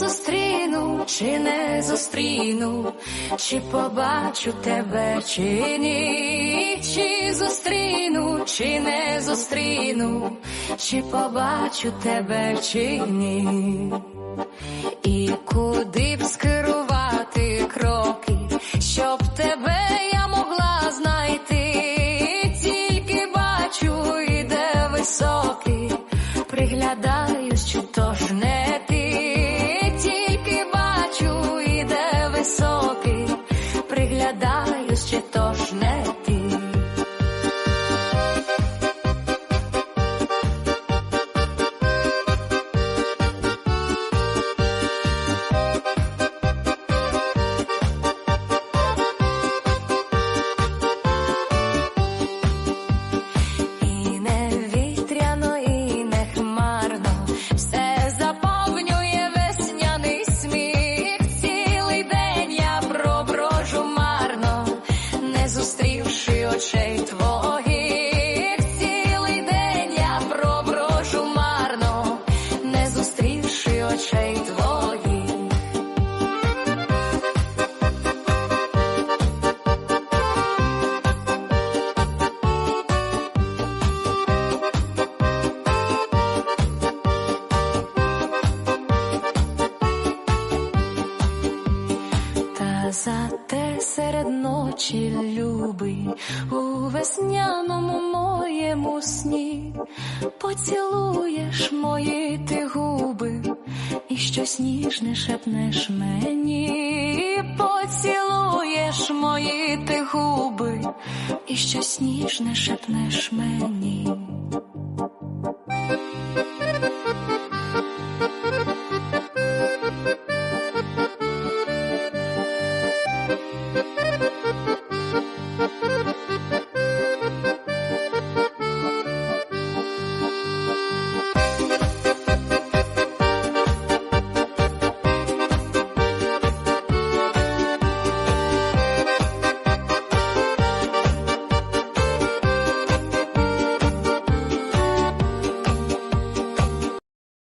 зустріну, чи не зустріну, чи побачу тебе, чи ні, чи зустріну, чи не зустріну, чи побачу тебе, чи ні. І куди б скерувати зате серед ночі любий у весняному моєму сні поцілуєш мої ти губи і щось ніжне шепнеш мені, поцілуєш мої ти губи і щось ніжне шепнеш мені.